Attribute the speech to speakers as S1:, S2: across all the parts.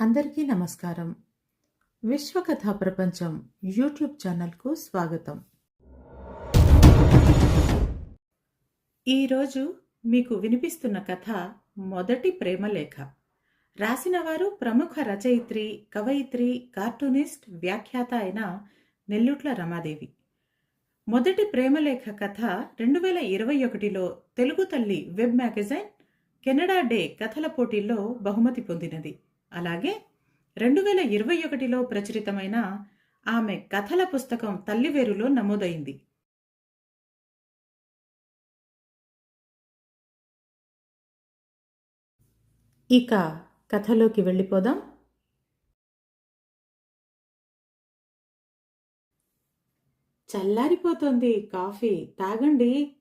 S1: అందరికీ నమస్కారం. విశ్వకథా ప్రపంచం యూట్యూబ్ ఛానల్కు స్వాగతం. ఈరోజు మీకు వినిపిస్తున్న కథ మొదటి ప్రేమలేఖ రాసినవారు ప్రముఖ రచయిత్రి కవయిత్రి కార్టూనిస్ట్ వ్యాఖ్యాత అయిన నెల్లుట్ల రమాదేవి. మొదటి ప్రేమలేఖ కథ రెండు వేల ఇరవై ఒకటిలో తెలుగు తల్లి వెబ్ మ్యాగజైన్ కెనడా డే కథల పోటీల్లో బహుమతి పొందినది. అలాగే రెండు వేల ఇరవై ఒకటిలో ప్రచురితమైన ఆమె కథల పుస్తకం తల్లివేరులో నమోదైంది. ఇక కథలోకి వెళ్ళిపోదాం. చల్లారిపోతోంది కాఫీ. తాగండి.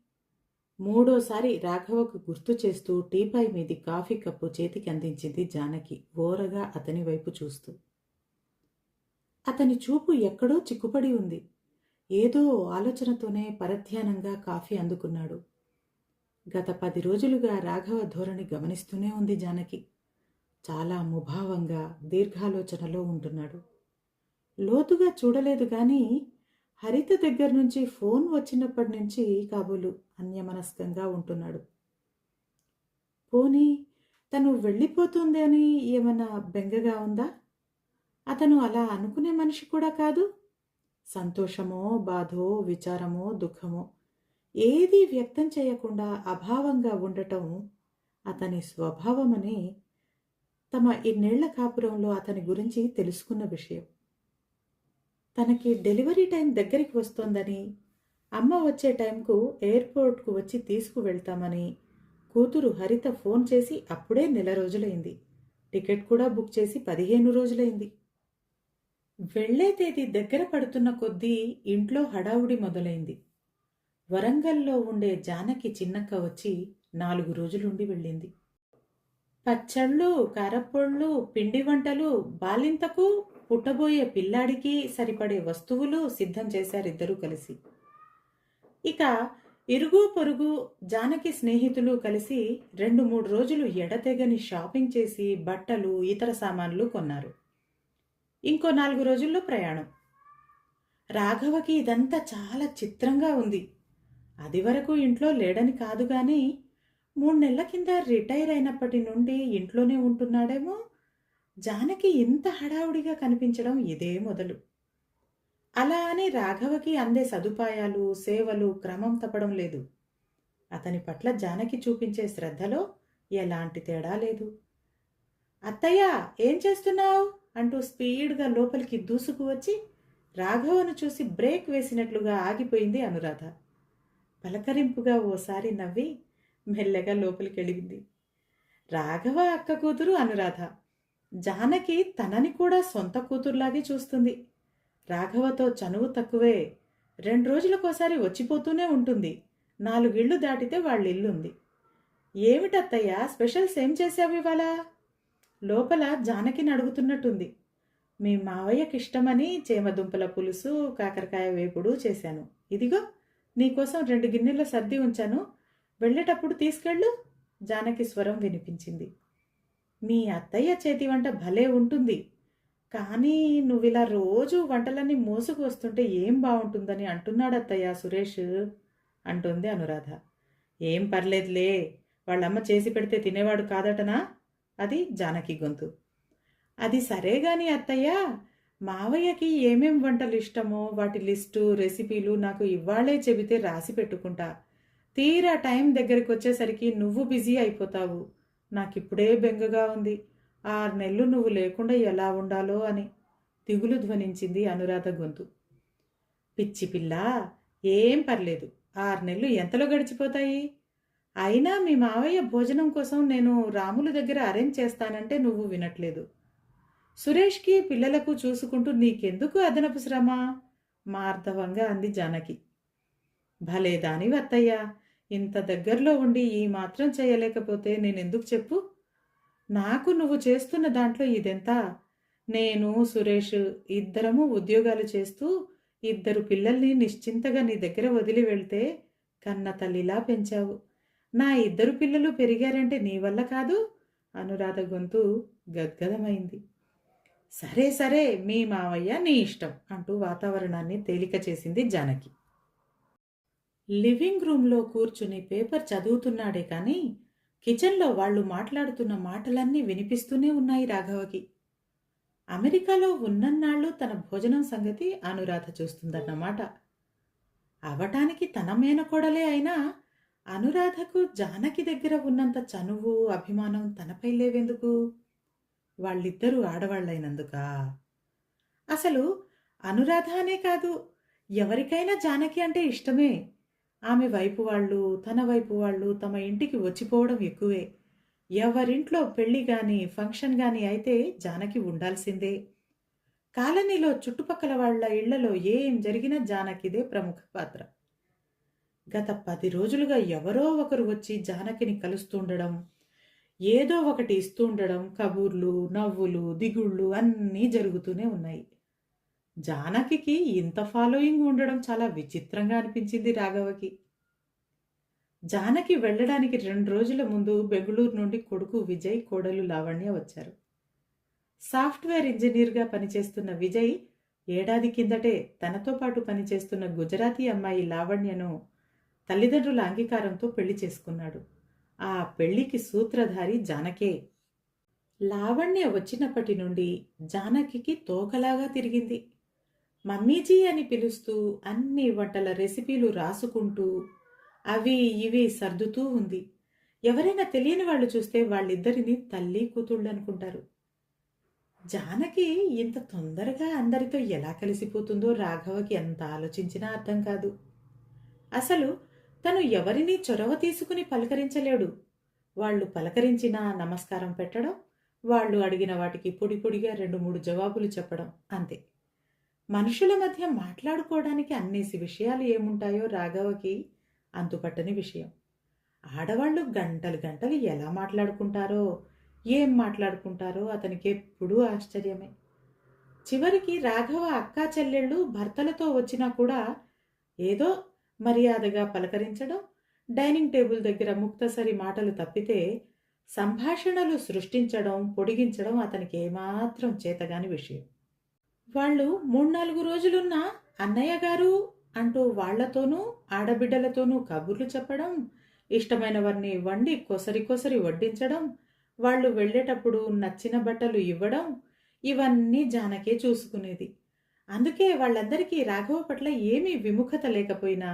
S1: మూడోసారి రాఘవకు గుర్తు చేస్తూ టీపై మీది కాఫీ కప్పు చేతికి అందించింది జానకి ఓరగా అతని వైపు చూస్తూ. అతని చూపు ఎక్కడో చిక్కుపడి ఉంది. ఏదో ఆలోచనతోనే పరధ్యానంగా కాఫీ అందుకున్నాడు. గత పది రోజులుగా రాఘవ ధోరణి గమనిస్తూనే ఉంది జానకి. చాలా ముభావంగా దీర్ఘాలోచనలో ఉంటున్నాడు. లోతుగా చూడలేదు కానీ హరిత దగ్గర నుంచి ఫోన్ వచ్చినప్పటి నుంచి కాబోలు అన్యమనస్కంగా ఉంటున్నాడు. పోనీ తను వెళ్ళిపోతుంది అని ఏమైనా బెంగగా ఉందా? అతను అలా అనుకునే మనిషి కూడా కాదు. సంతోషమో బాధో విచారమో దుఃఖమో ఏదీ వ్యక్తం చేయకుండా అభావంగా ఉండటం అతని స్వభావమని తమ ఇన్నేళ్ళ కాపురంలో అతని గురించి తెలుసుకున్న విషయం. తనకి డెలివరీ టైం దగ్గరికి వస్తోందని అమ్మ వచ్చే టైంకు ఎయిర్పోర్ట్కు వచ్చి తీసుకువెళ్తామని కూతురు హరిత ఫోన్ చేసి అప్పుడే నెల రోజులైంది. టికెట్ కూడా బుక్ చేసి పదిహేను రోజులైంది. వెళ్ళే తేదీ దగ్గర పడుతున్న కొద్దీ ఇంట్లో హడావుడి మొదలైంది. వరంగల్లో ఉండే జానకి చిన్నక్క వచ్చి నాలుగు రోజులుండి వెళ్ళింది. పచ్చళ్ళు కారప్పొళ్ళు పిండి వంటలు బాలింతకు పుట్టబోయే పిల్లాడికి సరిపడే వస్తువులు సిద్ధం చేశారిద్దరూ కలిసి. ఇక ఇరుగు పొరుగు జానకి స్నేహితులు కలిసి రెండు మూడు రోజులు ఎడతెగని షాపింగ్ చేసి బట్టలు ఇతర సామాన్లు కొన్నారు. ఇంకో నాలుగు రోజుల్లో ప్రయాణం. రాఘవకి ఇదంతా చాలా చిత్రంగా ఉంది. అది వరకు ఇంట్లో లేడని కాదు కానీ మూడు నెలల కింద రిటైర్ అయినప్పటి నుండి ఇంట్లోనే ఉంటున్నాడేమో. జానకి ఇంత హడావుడిగా కనిపించడం ఇదే మొదలు. అలా అని రాఘవకి అందే సదుపాయాలు సేవలు క్రమం తప్పడం లేదు. అతని పట్ల జానకి చూపించే శ్రద్ధలో ఎలాంటి తేడా లేదు. అత్తయ్య ఏం చేస్తున్నావు? అంటూ స్పీడ్గా లోపలికి దూసుకు వచ్చి రాఘవను చూసి బ్రేక్ వేసినట్లుగా ఆగిపోయింది అనురాధ. పలకరింపుగా ఓసారి నవ్వి మెల్లగా లోపలికెళ్ళింది. రాఘవ అక్క కూతురు అనురాధ. జానకి తనని కూడా సొంత కూతురులాగే చూస్తుంది. రాఘవతో చనువు తక్కువే. రెండు రోజులకోసారి వచ్చిపోతూనే ఉంటుంది. నాలుగిళ్ళు దాటితే వాళ్ళ ఇల్లు ఉంది ఏమిటత్తయ్య స్పెషల్స్ ఏం చేసావు ఇవాళ? లోపల జానకిని అడుగుతున్నట్టుంది. మీ మావయ్యకి ఇష్టమని చేమదుంపల పులుసు కాకరకాయ వేపుడు చేశాను. ఇదిగో నీకోసం రెండు గిన్నెల సర్ది ఉంచాను. వెళ్ళేటప్పుడు తీసుకెళ్ళు. జానకి స్వరం వినిపించింది. మీ అత్తయ్య చేతి వంట భలే ఉంటుంది. కానీ నువ్వు ఇలా రోజు వంటలన్నీ మోసుకు వస్తుంటే ఏం బాగుంటుందని అంటున్నాడు అత్తయ్య సురేష్? అంటుంది అనురాధ. ఏం పర్లేదులే. వాళ్ళమ్మ చేసి పెడితే తినేవాడు కాదటనా? అది జానకి గొంతు. అది సరే గాని అత్తయ్య మావయ్యకి ఏమేం వంటలు ఇష్టమో వాటి లిస్టు రెసిపీలు నాకు ఇవాళే చెబితే రాసి పెట్టుకుంటా. తీరా టైం దగ్గరికి వచ్చేసరికి నువ్వు బిజీ అయిపోతావు. నాకిప్పుడే బెంగగా ఉంది. ఆరు నెలలు నువ్వు లేకుండా ఎలా ఉండాలో అని దిగులు ధ్వనించింది అనురాధ గొంతు. పిచ్చి పిల్ల ఏం పర్లేదు. ఆరు నెలలు ఎంతలో గడిచిపోతాయి? అయినా మీ మావయ్య భోజనం కోసం నేను రాముల దగ్గర అరేంజ్ చేస్తానంటే నువ్వు వినట్లేదు. సురేష్కి పిల్లలకు చూసుకుంటూ నీకెందుకు అదనపు శ్రమ? మార్ధవంగా అంది జానకి. భలే దాని అత్తయ్య. ఇంత దగ్గరలో ఉండి ఈ మాత్రం చేయలేకపోతే నేనెందుకు చెప్పు? నాకు నువ్వు చేస్తున్న దాంట్లో ఇదెంత? నేను సురేష్ ఇద్దరము ఉద్యోగాలు చేస్తూ ఇద్దరు పిల్లల్ని నిశ్చింతగా నీ దగ్గర వదిలి వెళ్తే కన్న తల్లిలా పెంచావు. నా ఇద్దరు పిల్లలు పెరిగారంటే నీ వల్ల కాదు? అనురాధ గొంతు గద్గదమైంది. సరే సరే మీ మావయ్య నీ ఇష్టం అంటూ వాతావరణాన్ని తేలిక చేసింది జానకి. లివింగ్ రూమ్లో కూర్చుని పేపర్ చదువుతున్నాడే కానీ కిచెన్లో వాళ్ళు మాట్లాడుతున్న మాటలన్నీ వినిపిస్తూనే ఉన్నాయి రాఘవకి. అమెరికాలో ఉన్నన్నాళ్ళు తన భోజనం సంగతి అనురాధ చూస్తుందన్నమాట. అవటానికి తన మేనకోడలే అయినా అనురాధకు జానకి దగ్గర ఉన్నంత చనువు అభిమానం తనపై లేవెందుకు? వాళ్ళిద్దరూ ఆడవాళ్ళైనందుక? అసలు అనురాధ అనే కాదు ఎవరికైనా జానకి అంటే ఇష్టమే. ఆమె వైపు వాళ్ళు తన వైపు వాళ్ళు తమ ఇంటికి వచ్చిపోవడం ఎక్కువే. ఎవరింట్లో పెళ్ళి కానీ ఫంక్షన్ కానీ అయితే జానకి ఉండాల్సిందే. కాలనీలో చుట్టుపక్కల వాళ్ళ ఇళ్ళలో ఏం జరిగినా జానకిదే ప్రముఖ పాత్ర. గత పది రోజులుగా ఎవరో ఒకరు వచ్చి జానకిని కలుస్తుండడం ఏదో ఒకటి ఇస్తుండడం కబూర్లు నవ్వులు దిగుళ్ళు అన్నీ జరుగుతూనే ఉన్నాయి. జానకికి ఇంత ఫాలోయింగ్ ఉండడం చాలా విచిత్రంగా అనిపించింది రాఘవకి. జానకి వెళ్ళడానికి రెండు రోజుల ముందు బెంగళూరు నుండి కొడుకు విజయ్ కోడలు లావణ్య వచ్చారు. సాఫ్ట్వేర్ ఇంజనీర్గా పనిచేస్తున్న విజయ్ ఏడాది కిందటే తనతో పాటు పనిచేస్తున్న గుజరాతీ అమ్మాయి లావణ్యను తల్లిదండ్రుల అంగీకారంతో పెళ్ళి చేసుకున్నాడు. ఆ పెళ్ళికి సూత్రధారి జానకే. లావణ్య వచ్చినప్పటి నుండి జానకికి తోకలాగా తిరిగింది. మమ్మీజీ అని పిలుస్తూ అన్ని వంటల రెసిపీలు రాసుకుంటూ అవి ఇవి సర్దుతూ ఉంది. ఎవరైనా తెలియని వాళ్ళు చూస్తే వాళ్ళిద్దరిని తల్లి కూతుళ్ళు అనుకుంటారు జానకి ఇంత తొందరగా అందరితో ఎలా కలిసిపోతుందో రాఘవకి ఎంత ఆలోచించినా అర్థం కాదు. అసలు తను ఎవరిని చొరవ తీసుకుని పలకరించలేడు. వాళ్ళు పలకరించినా నమస్కారం పెట్టడం వాళ్ళు అడిగిన వాటికి పొడి పొడిగా రెండు మూడు జవాబులు చెప్పడం అంతే. మనుషుల మధ్య మాట్లాడుకోవడానికి అన్నేసి విషయాలు ఏముంటాయో రాఘవకి అంతుపట్టని విషయం. ఆడవాళ్ళు గంటలు గంటలు ఎలా మాట్లాడుకుంటారో ఏం మాట్లాడుకుంటారో అతనికి ఎప్పుడూ ఆశ్చర్యమే. చివరికి రాఘవ అక్కా చెల్లెళ్ళు భర్తలతో వచ్చినా కూడా ఏదో మర్యాదగా పలకరించడం డైనింగ్ టేబుల్ దగ్గర ముక్తసరి మాటలు తప్పితే సంభాషణలు సృష్టించడం పొడిగించడం అతనికి ఏమాత్రం చేతగాని విషయం. వాళ్ళు మూడు నాలుగు రోజులున్న అన్నయ్య గారు అంటూ వాళ్ళతోనూ ఆడబిడ్డలతోనూ కబుర్లు చెప్పడం ఇష్టమైనవన్నీ వండి కొసరి కొసరి వడ్డించడం వాళ్ళు వెళ్ళేటప్పుడు నచ్చిన బట్టలు ఇవ్వడం ఇవన్నీ జానకే చూసుకునేది. అందుకే వాళ్ళందరికీ రాఘవ పట్ల ఏమీ విముఖత లేకపోయినా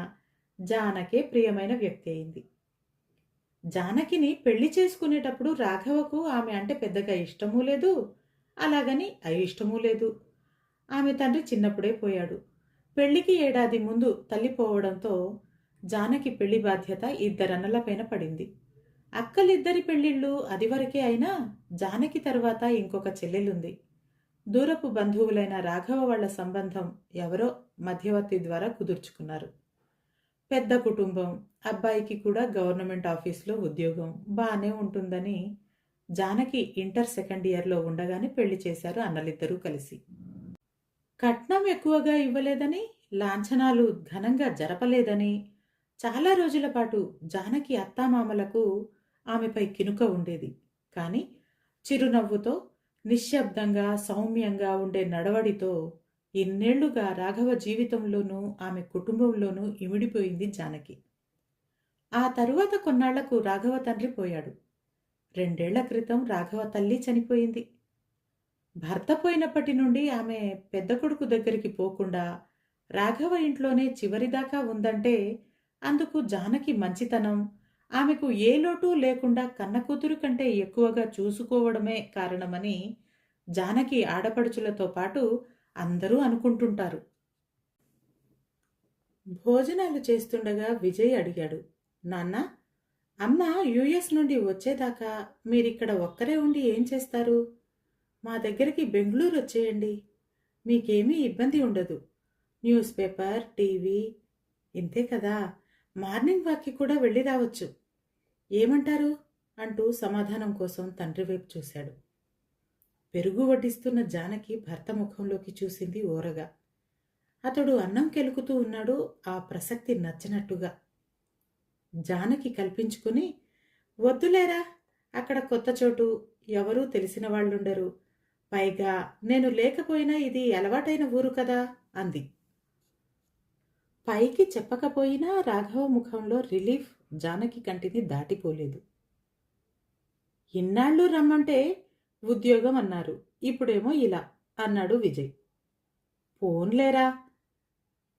S1: జానకే ప్రియమైన వ్యక్తి అయింది. జానకిని పెళ్ళి చేసుకునేటప్పుడు రాఘవకు ఆమె అంటే పెద్దగా ఇష్టమూ లేదు అలాగని అయిష్టమూ లేదు. ఆమె తండ్రి చిన్నప్పుడే పోయాడు. పెళ్ళికి ఏడాది ముందు తల్లిపోవడంతో జానకి పెళ్ళి బాధ్యత ఇద్దరన్నలపైన పడింది. అక్కలిద్దరి పెళ్ళిళ్ళు అదివరకే అయినా జానకి తర్వాత ఇంకొక చెల్లెలుంది. దూరపు బంధువులైన రాఘవ వాళ్ళ సంబంధం ఎవరో మధ్యవర్తి ద్వారా కుదుర్చుకున్నారు. పెద్ద కుటుంబం అబ్బాయికి కూడా గవర్నమెంట్ ఆఫీస్లో ఉద్యోగం బాగానే ఉంటుందని జానకి ఇంటర్ సెకండ్ ఇయర్లో ఉండగానే పెళ్ళి చేశారు అన్నలిద్దరూ కలిసి. కట్నం ఎక్కువగా ఇవ్వలేదని లాంఛనాలు ఘనంగా జరపలేదని చాలా రోజుల పాటు జానకి అత్తామామలకు ఆమెపై కినుక ఉండేది. కానీ చిరునవ్వుతో నిశ్శబ్దంగా సౌమ్యంగా ఉండే నడవడితో ఇన్నేళ్ళుగా రాఘవ జీవితంలోనూ ఆమె కుటుంబంలోనూ ఇమిడిపోయింది జానకి. ఆ తరువాత కొన్నాళ్ళకు రాఘవ తండ్రి పోయాడు. రెండేళ్ళ క్రితం రాఘవ తల్లి చనిపోయింది. భర్త పోయినప్పటి నుండి ఆమె పెద్ద కొడుకు దగ్గరికి పోకుండా రాఘవ ఇంట్లోనే చివరిదాకా ఉందంటే అందుకు జానకి మంచితనం. ఆమెకు ఏ లోటు లేకుండా కన్న కూతురు కంటే ఎక్కువగా చూసుకోవడమే కారణమని జానకి ఆడపడుచులతో పాటు అందరూ అనుకుంటుంటారు. భోజనాలు చేస్తుండగా విజయ్ అడిగాడు నాన్న అమ్మ యుఎస్ నుండి వచ్చేదాకా మీరిక్కడ ఒక్కరే ఉండి ఏం చేస్తారు? మా దగ్గరికి బెంగళూరు వచ్చేయండి. మీకేమీ ఇబ్బంది ఉండదు. న్యూస్ పేపర్ టీవీ ఇంతే కదా. మార్నింగ్ వాక్కి కూడా వెళ్ళి రావచ్చు. ఏమంటారు? అంటూ సమాధానం కోసం తండ్రి వైపు చూశాడు. పెరుగు వడ్డిస్తున్న జానకి భర్త ముఖంలోకి చూసింది ఓరగా. అతడు అన్నం కెలుకుతూ ఉన్నాడు ఆ ప్రసక్తి నచ్చినట్టుగా. జానకి కల్పించుకుని వద్దులేరా అక్కడ కొత్త చోటు ఎవరూ తెలిసిన వాళ్ళుండరు. పైగా నేను లేకపోయినా ఇది అలవాటైన ఊరు కదా అంది. పైకి చెప్పకపోయినా రాఘవ ముఖంలో రిలీఫ్ జానకి కంటిని దాటిపోలేదు. ఇన్నాళ్ళు రమ్మంటే ఉద్యోగం అన్నారు. ఇప్పుడేమో ఇలా అన్నాడు విజయ్. పోన్లేరా?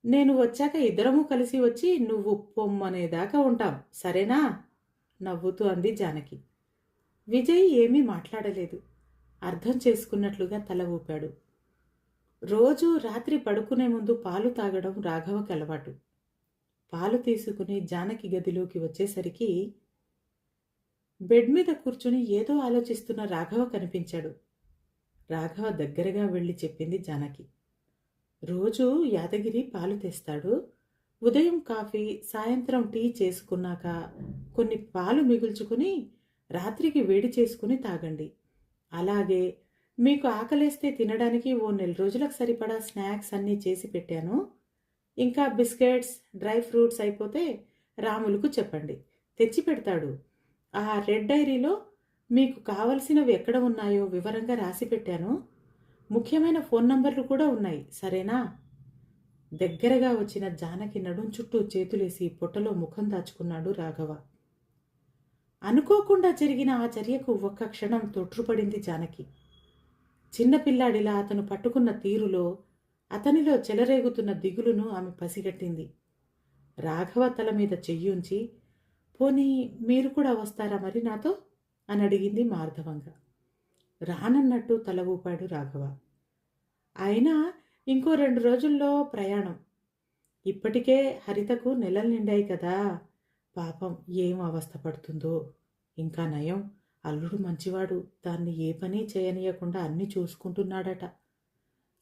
S1: నేను వచ్చాక ఇద్దరము కలిసి వచ్చి నువ్వు పొమ్మనేదాకా ఉంటాం సరేనా? నవ్వుతూ అంది జానకి. విజయ్ ఏమీ మాట్లాడలేదు. అర్థం చేసుకున్నట్లుగా తల ఊపాడు. రోజూ రాత్రి పడుకునే ముందు పాలు తాగడం రాఘవకి అలవాటు. పాలు తీసుకుని జానకి గదిలోకి వచ్చేసరికి బెడ్ మీద కూర్చుని ఏదో ఆలోచిస్తున్న రాఘవ కనిపించాడు. రాఘవ దగ్గరగా వెళ్ళి చెప్పింది జానకి. రోజు యాదగిరి పాలు తెస్తాడు. ఉదయం కాఫీ సాయంత్రం టీ చేసుకున్నాక కొన్ని పాలు మిగుల్చుకుని రాత్రికి వేడి చేసుకుని తాగండి. అలాగే మీకు ఆకలేస్తే తినడానికి ఓ నెల రోజులకు సరిపడా స్నాక్స్ అన్నీ చేసి పెట్టాను. ఇంకా బిస్కెట్స్ డ్రై ఫ్రూట్స్ అయిపోతే రాములకు చెప్పండి. తెచ్చి పెడతాడు. ఆ రెడ్ డైరీలో మీకు కావలసినవి ఎక్కడ ఉన్నాయో వివరంగా రాసి పెట్టాను. ముఖ్యమైన ఫోన్ నంబర్లు కూడా ఉన్నాయి సరేనా? దగ్గరగా వచ్చిన జానకి నడుం చుట్టూ చేతులేసి పొట్టలో ముఖం దాచుకున్నాడు రాఘవ. అనుకోకుండా జరిగిన ఆ చర్యకు ఒక్క క్షణం తొట్రుపడింది జానకి. చిన్నపిల్లాడిలా అతను పట్టుకున్న తీరులో అతనిలో చెలరేగుతున్న దిగులును ఆమె పసిగట్టింది. రాఘవ తల మీద చెయ్యుంచి పోనీ మీరు కూడా వస్తారా మరి నాతో? అని అడిగింది మార్ధవంగా. రానన్నట్టు తల ఊపాడు రాఘవ. అయినా ఇంకో రెండు రోజుల్లో ప్రయాణం. ఇప్పటికే హరితకు నెలలు నిండాయి కదా. పాపం ఏం అవస్థ పడుతుందో ఇంకా నయం. అల్లుడు మంచివాడు. దాన్ని ఏ పని చేయనీయకుండా అన్నీ చూసుకుంటున్నాడట.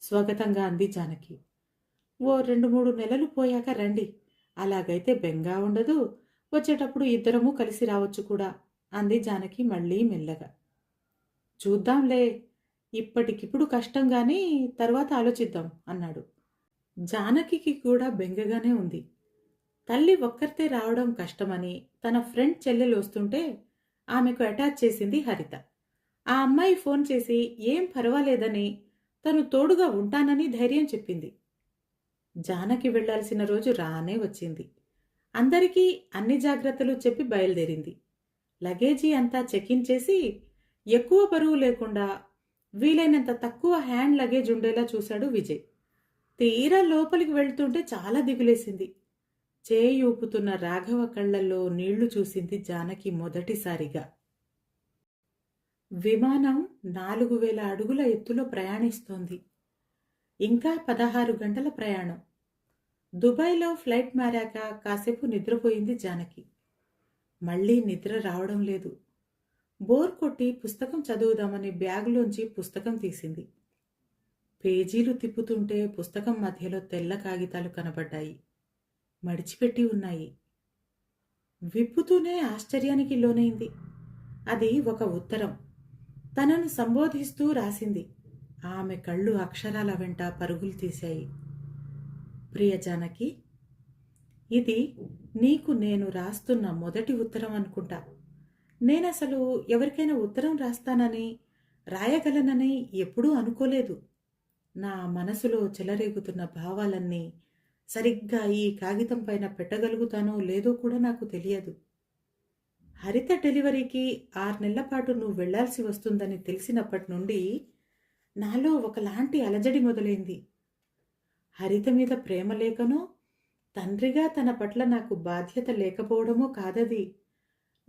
S1: స్వాగతంగా అంది జానకి. ఓ రెండు మూడు నెలలు పోయాక రండి. అలాగైతే బెంగా ఉండదు. వచ్చేటప్పుడు ఇద్దరము కలిసి రావచ్చు కూడా అంది జానకి మళ్ళీ మెల్లగా. చూద్దాంలే. ఇప్పటికిప్పుడు కష్టం కానీ తర్వాత ఆలోచిద్దాం అన్నాడు. జానకి కూడా బెంగగానే ఉంది. తల్లి ఒక్కరితే రావడం కష్టమని తన ఫ్రెండ్ చెల్లెలు వస్తుంటే ఆమెకు అటాచ్ చేసింది హరిత. ఆ అమ్మాయి ఫోన్ చేసి ఏం పర్వాలేదని తను తోడుగా ఉంటానని ధైర్యం చెప్పింది. జానకి వెళ్ళాల్సిన రోజు రానే వచ్చింది. అందరికీ అన్ని జాగ్రత్తలు చెప్పి బయలుదేరింది. లగేజీ అంతా చెకిన్ చేసి ఎక్కువ బరువు లేకుండా వీలైనంత తక్కువ హ్యాండ్ లగేజ్ ఉండేలా చూశాడు విజయ్. తీరా లోపలికి వెళ్తుంటే చాలా దిగులేసింది. చేయి ఊపుతున్న రాఘవ కళ్ళల్లో నీళ్ళు చూసింది జానకి మొదటిసారిగా. విమానం నాలుగు వేల అడుగుల ఎత్తులో ప్రయాణిస్తోంది. ఇంకా పదహారు గంటల ప్రయాణం. దుబాయ్లో ఫ్లైట్ మారాక కాసేపు నిద్రపోయింది జానకి. మళ్ళీ నిద్ర రావడం లేదు. బోర్ కొట్టి పుస్తకం చదువుదామని బ్యాగులోంచి పుస్తకం తీసింది. పేజీలు తిప్పుతుంటే పుస్తకం మధ్యలో తెల్ల కాగితాలు కనబడ్డాయి. మడిచిపెట్టి ఉన్నాయి. విప్పుతూనే ఆశ్చర్యానికి లోనైంది. అది ఒక ఉత్తరం. తనను సంబోధిస్తూ రాసింది. ఆమె కళ్ళు అక్షరాల వెంట పరుగులు తీశాయి. ప్రియ జానకి ఇది నీకు నేను రాస్తున్న మొదటి ఉత్తరం అనుకుంటా. నేనసలు ఎవరికైనా ఉత్తరం రాస్తానని రాయగలనని ఎప్పుడూ అనుకోలేదు. నా మనసులో చెలరేగుతున్న భావాలన్నీ సరిగ్గా ఈ కాగితం పైన పెట్టగలుగుతానో లేదో కూడా నాకు తెలియదు. హరిత డెలివరీకి ఆరు నెలల పాటు నువ్వు వెళ్ళాల్సి వస్తుందని తెలిసినప్పటి నుండి నాలో ఒకలాంటి అలజడి మొదలైంది. హరిత మీద ప్రేమ లేకనో తండ్రిగా తన పట్ల నాకు బాధ్యత లేకపోవడమో కాదది.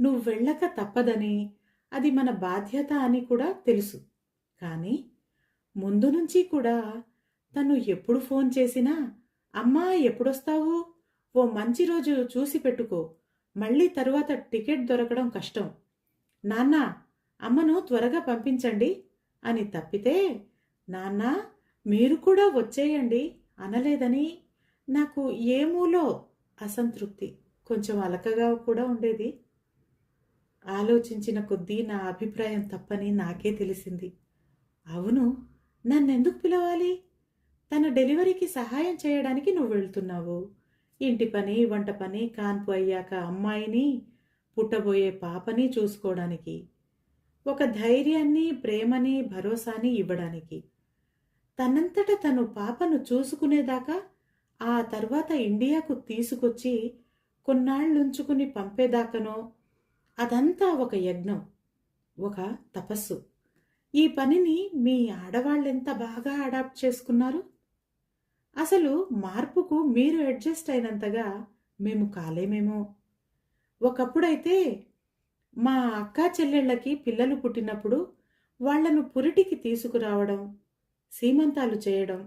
S1: నువ్వు వెళ్ళక తప్పదని అది మన బాధ్యత అని కూడా తెలుసు. కానీ ముందు నుంచి కూడా తను ఎప్పుడు ఫోన్ చేసినా అమ్మా ఎప్పుడొస్తావు? ఓ మంచి రోజు చూసి పెట్టుకో. మళ్ళీ తరువాత టికెట్ దొరకడం కష్టం. నాన్న అమ్మను త్వరగా పంపించండి. అని తప్పితే నాన్న మీరు కూడా వచ్చేయండి అనలేదని. నాకు ఏమూలో అసంతృప్తి. కొంచెం అలకగా కూడా ఉండేది. ఆలోచించిన కొద్దీ నా అభిప్రాయం తప్పని నాకే తెలిసింది. అవును నన్నెందుకు పిలవాలి? తన డెలివరీకి సహాయం చేయడానికి నువ్వు వెళ్తున్నావు. ఇంటి పని వంట పని కాన్పు అయ్యాక అమ్మాయిని పుట్టబోయే పాపని చూసుకోవడానికి ఒక ధైర్యాన్ని ప్రేమని భరోసాని ఇవ్వడానికి. తనంతట తను పాపను చూసుకునేదాకా ఆ తర్వాత ఇండియాకు తీసుకొచ్చి కొన్నాళ్ళుంచుకుని పంపేదాకనో అదంతా ఒక యజ్ఞం ఒక తపస్సు. ఈ పనిని మీ ఆడవాళ్ళెంత బాగా అడాప్ట్ చేసుకున్నారు? అసలు మార్పుకు మీరు అడ్జస్ట్ అయినంతగా మేము కాలేమేమో. ఒకప్పుడైతే మా అక్క చెల్లెళ్ళకి పిల్లలు పుట్టినప్పుడు వాళ్ళను పురిటికి తీసుకురావడం సీమంతాలు చేయడం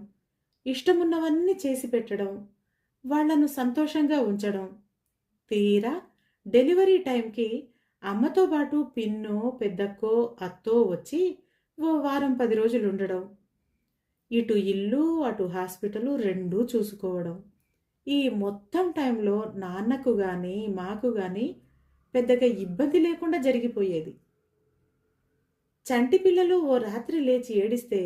S1: ఇష్టమున్నవన్నీ చేసి పెట్టడం వాళ్ళను సంతోషంగా ఉంచడం తీరా డెలివరీ టైంకి అమ్మతో పాటు పిన్నో పెద్దక్కో అత్తో వచ్చి ఓ వారం పది రోజులు ఉండడం ఇటు ఇల్లు అటు హాస్పిటల్ రెండూ చూసుకోవడం. ఈ మొత్తం టైంలో నాన్నకు కానీ మాకు కానీ పెద్దగా ఇబ్బంది లేకుండా జరిగిపోయేది. చంటి పిల్లలు ఓ రాత్రి లేచి ఏడిస్తే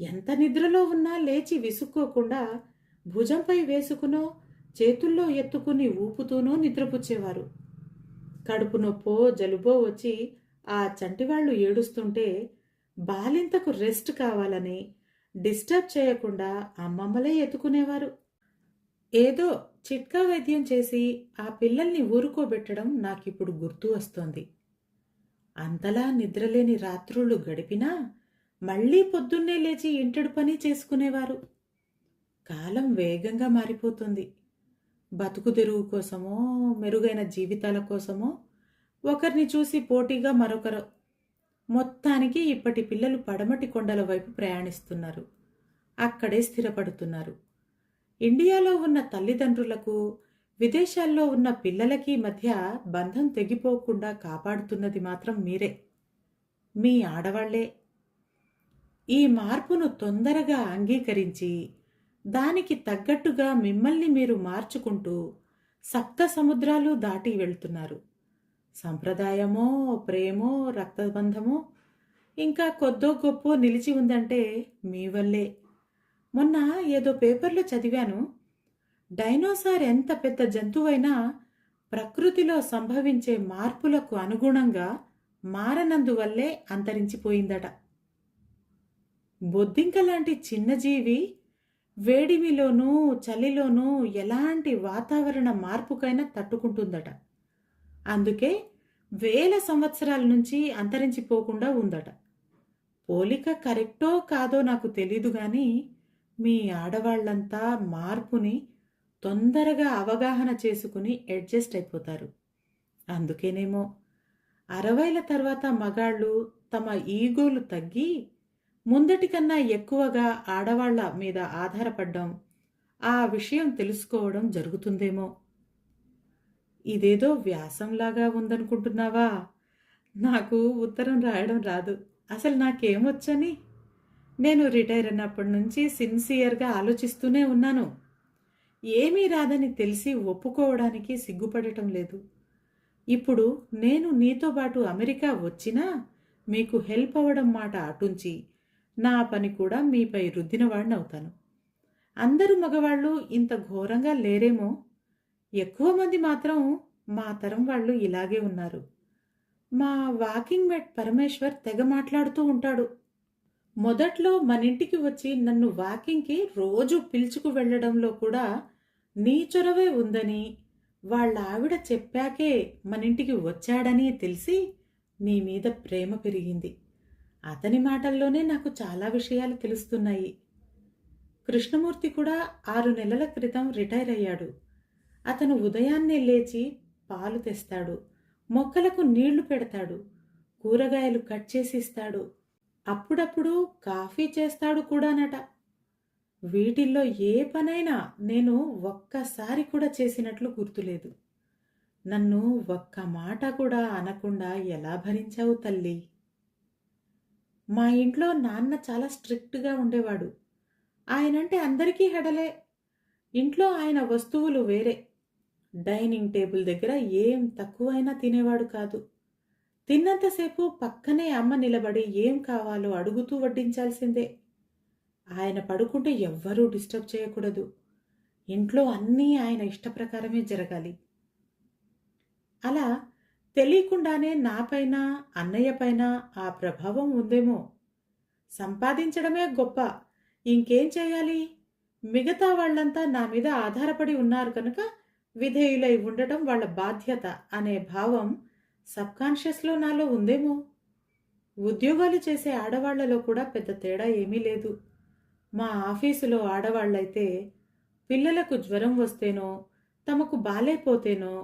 S1: ఎంత నిద్రలో ఉన్నా లేచి విసుక్కోకుండా భుజంపై వేసుకునో చేతుల్లో ఎత్తుకుని ఊపుతూనో నిద్రపుచ్చేవారు. కడుపు నొప్పో జలుబో వచ్చి ఆ చంటివాళ్ళు ఏడుస్తుంటే బాలింతకు రెస్ట్ కావాలని డిస్టర్బ్ చేయకుండా అమ్మమ్మలే ఎత్తుకునేవారు. ఏదో చిట్కా వైద్యం చేసి ఆ పిల్లల్ని ఊరుకోబెట్టడం నాకిప్పుడు గుర్తు వస్తోంది. అంతలా నిద్రలేని రాత్రులు గడిపినా మళ్ళీ పొద్దున్నే లేచి ఇంటడు పని చేసుకునేవారు. కాలం వేగంగా మారిపోతుంది. బతుకు తెరువు కోసమో మెరుగైన జీవితాల కోసమో ఒకరిని చూసి పోటీగా మరొకరు మొత్తానికి ఇప్పటి పిల్లలు పడమటి కొండల వైపు ప్రయాణిస్తున్నారు. అక్కడే స్థిరపడుతున్నారు. ఇండియాలో ఉన్న తల్లిదండ్రులకు విదేశాల్లో ఉన్న పిల్లలకి మధ్య బంధం తెగిపోకుండా కాపాడుతున్నది మాత్రం మీరే. మీ ఆడవాళ్ళే. ఈ మార్పును తొందరగా అంగీకరించి దానికి తగ్గట్టుగా మిమ్మల్ని మీరు మార్చుకుంటూ సప్త సముద్రాలు దాటి వెళ్తున్నారు. సంప్రదాయమో ప్రేమో రక్తబంధమో ఇంకా కొద్దో గొప్పో నిలిచి ఉందంటే మీ వల్లే. మొన్న ఏదో పేపర్లో చదివాను. డైనోసార్ ఎంత పెద్ద జంతువైనా ప్రకృతిలో సంభవించే మార్పులకు అనుగుణంగా మారనందువల్లే అంతరించిపోయిందట. బొద్దింక లాంటి చిన్న జీవి వేడిమిలోనూ చలిలోనూ ఎలాంటి వాతావరణ మార్పుకైనా తట్టుకుంటుందట. అందుకే వేల సంవత్సరాల నుంచి అంతరించిపోకుండా ఉందట. పోలిక కరెక్టో కాదో నాకు తెలీదు కానీ మీ ఆడవాళ్ళంతా మార్పుని తొందరగా అవగాహన చేసుకుని అడ్జస్ట్ అయిపోతారు. అందుకేనేమో అరవైల తర్వాత మగాళ్ళు తమ ఈగోలు తగ్గి ముందటి కన్నా ఎక్కువగా ఆడవాళ్ళ మీద ఆధారపడ్డం ఆ విషయం తెలుసుకోవడం జరుగుతుందేమో. ఇదేదో వ్యాసంలాగా ఉందనుకుంటున్నావా? నాకు ఉత్తరం రాయడం రాదు. అసలు నాకేమొచ్చని? నేను రిటైర్ అయినప్పటి నుంచి సిన్సియర్గా ఆలోచిస్తూనే ఉన్నాను. ఏమీ రాదని తెలిసి ఒప్పుకోవడానికి సిగ్గుపడటం లేదు. ఇప్పుడు నేను నీతో పాటు అమెరికా వచ్చినా మీకు హెల్ప్ అవ్వడం మాట అటుంచి నా పని కూడా మీపై రుద్దినవాడినవుతాను అందరూ మగవాళ్ళు ఇంత ఘోరంగా లేరేమో? ఎక్కువ మంది మాత్రం మా తరం వాళ్ళు ఇలాగే ఉన్నారు. మా వాకింగ్ మెట్ పరమేశ్వర్ తెగ మాట్లాడుతూ ఉంటాడు. మొదట్లో మన ఇంటికి వచ్చి నన్ను వాకింగ్కి రోజు పిలుచుకు వెళ్ళడంలో కూడా నీ చొరవే ఉందని వాళ్ళ ఆవిడ చెప్పాకే మన ఇంటికి వచ్చాడని తెలిసి నీ మీద ప్రేమ పెరిగింది. అతని మాటల్లోనే నాకు చాలా విషయాలు తెలుస్తున్నాయి. కృష్ణమూర్తి కూడా ఆరు నెలల క్రితం రిటైర్ అయ్యాడు. అతను ఉదయాన్నే లేచి పాలు తెస్తాడు మొక్కలకు నీళ్ళు పెడతాడు కూరగాయలు కట్ చేసి ఇస్తాడు అప్పుడప్పుడు కాఫీ చేస్తాడు కూడానట. వీటిల్లో ఏ పనైనా నేను ఒక్కసారి కూడా చేసినట్లు గుర్తులేదు. నన్ను ఒక్క మాట కూడా అనకుండా ఎలా భరించావు తల్లి? మా ఇంట్లో నాన్న చాలా స్ట్రిక్ట్గా ఉండేవాడు. ఆయనంటే అందరికీ హెడలే. ఇంట్లో ఆయన వస్తువులు వేరే. డైనింగ్ టేబుల్ దగ్గర ఏం తక్కువైనా తినేవాడు కాదు. తిన్నంతసేపు పక్కనే అమ్మ నిలబడి ఏం కావాలో అడుగుతూ వడ్డించాల్సిందే. ఆయన పడుకుంటే ఎవ్వరూ డిస్టర్బ్ చేయకూడదు. ఇంట్లో అన్నీ ఆయన ఇష్టప్రకారమే జరగాలి. అలా తెలియకుండానే నాపైన అన్నయ్య పైన ఆ ప్రభావం ఉందేమో. సంపాదించడమే గొప్ప. ఇంకేం చేయాలి? మిగతా వాళ్ళంతా నా మీద ఆధారపడి ఉన్నారు కనుక విధేయులై ఉండటం వాళ్ళ బాధ్యత అనే భావం సబ్కాన్షియస్లో నాలో ఉందేమో? ఉద్యోగాలు చేసే ఆడవాళ్ళలో కూడా పెద్ద తేడా ఏమీ లేదు. మా ఆఫీసులో ఆడవాళ్ళైతే పిల్లలకు జ్వరం వస్తేనో తమకు బాలేపోతేనో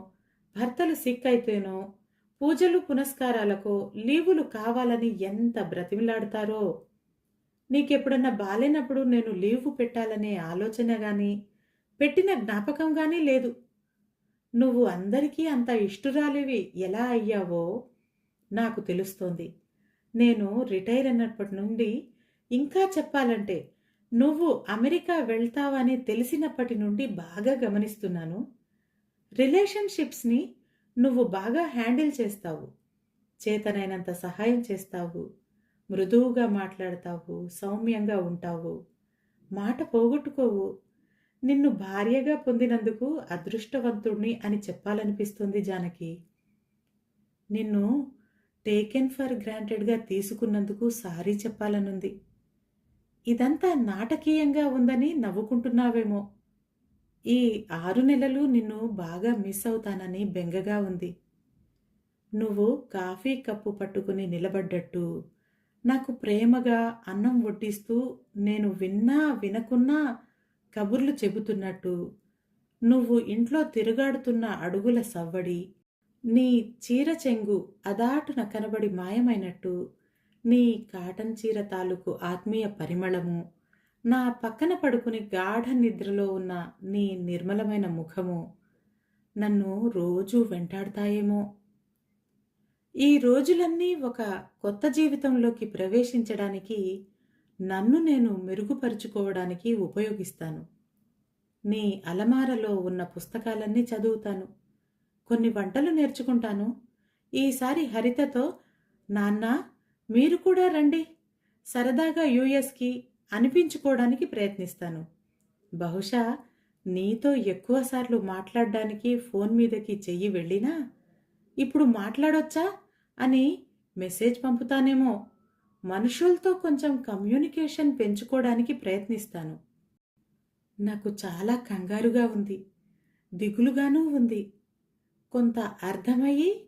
S1: భర్తలు సిక్ అయితేనో పూజలు పునస్కారాలకు లీవులు కావాలని ఎంత బ్రతిమిలాడతారో? నీకెప్పుడన్నా బాలేనప్పుడు నేను లీవు పెట్టాలనే ఆలోచన గాని పెట్టిన జ్ఞాపకం గానీ లేదు. నువ్వు అందరికీ అంత ఇష్టురాలివి ఎలా అయ్యావో నాకు తెలుస్తోంది. నేను రిటైర్ అయినప్పటి నుండి ఇంకా చెప్పాలంటే నువ్వు అమెరికా వెళ్తావని తెలిసినప్పటి నుండి బాగా గమనిస్తున్నాను. రిలేషన్షిప్స్ని నువ్వు బాగా హ్యాండిల్ చేస్తావు. చేతనైనంత సహాయం చేస్తావు. మృదువుగా మాట్లాడతావు. సౌమ్యంగా ఉంటావు. మాట పోగొట్టుకోవు. నిన్ను భార్యగా పొందినందుకు అదృష్టవంతుణ్ణి అని చెప్పాలనిపిస్తుంది జానకి. నిన్ను టేకెన్ ఫర్ గ్రాంటెడ్గా తీసుకున్నందుకు సారీ చెప్పాలనుంది. ఇదంతా నాటకీయంగా ఉందని నవ్వుకుంటున్నావేమో. ఈ ఆరు నెలలు నిన్ను బాగా మిస్ అవుతానని బెంగగా ఉంది. నువ్వు కాఫీ కప్పు పట్టుకుని నిలబడ్డట్టు నాకు ప్రేమగా అన్నం వడ్డిస్తూ నేను విన్నా వినకున్నా కబుర్లు చెబుతున్నట్టు నువ్వు ఇంట్లో తిరుగాడుతున్న అడుగుల సవ్వడి నీ చీర చెంగు అదాటున కనబడి మాయమైనట్టు నీ కాటన్ చీర తాలూకు ఆత్మీయ పరిమళము నా పక్కన పడుకుని గాఢ నిద్రలో ఉన్న నీ నిర్మలమైన ముఖము నన్ను రోజూ వెంటాడతాయేమో? ఈ రోజులన్నీ ఒక కొత్త జీవితంలోకి ప్రవేశించడానికి నన్ను నేను మెరుగుపరుచుకోవడానికి ఉపయోగిస్తాను. నీ అలమారలో ఉన్న పుస్తకాలన్నీ చదువుతాను. కొన్ని వంటలు నేర్చుకుంటాను. ఈసారి హరితతో నాన్న మీరు కూడా రండి. సరదాగా యుఎస్కి అనిపించుకోవడానికి ప్రయత్నిస్తాను. బహుశా నీతో ఎక్కువసార్లు మాట్లాడడానికి ఫోన్ మీదకి చెయ్యి వెళ్ళినా ఇప్పుడు మాట్లాడొచ్చా? అని మెసేజ్ పంపుతానేమో. మనుషులతో కొంచెం కమ్యూనికేషన్ పెంచుకోవడానికి ప్రయత్నిస్తాను. నాకు చాలా కంగారుగా ఉంది. దిగులుగానూ ఉంది. కొంత అర్థమయ్యి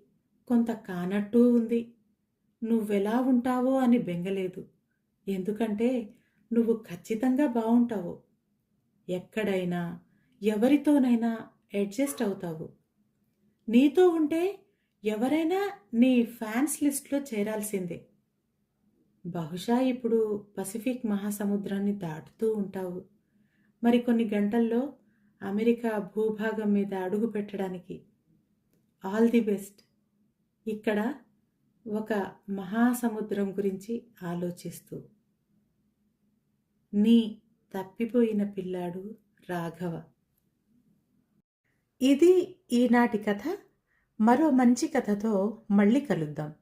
S1: కొంత కానట్టు ఉంది. నువ్వెలా ఉంటావో అని బెంగలేదు. ఎందుకంటే నువ్వు ఖచ్చితంగా బాగుంటావు ఎక్కడైనా ఎవరితోనైనా అడ్జస్ట్ అవుతావు. నీతో ఉంటే ఎవరైనా నీ ఫ్యాన్స్ లిస్ట్లో చేరాల్సిందే. బహుశా ఇప్పుడు పసిఫిక్ మహాసముద్రాన్ని దాటుతూ ఉంటావు. మరికొన్ని గంటల్లో అమెరికా భూభాగం మీద అడుగు పెట్టడానికి. All the best. ఇక్కడ ఒక మహాసముద్రం గురించి ఆలోచిస్తూ. నీ తప్పిపోయిన పిల్లాడు రాఘవ. ఇది ఈనాటి కథ. మరో మంచి కథతో మళ్ళీ కలుద్దాం.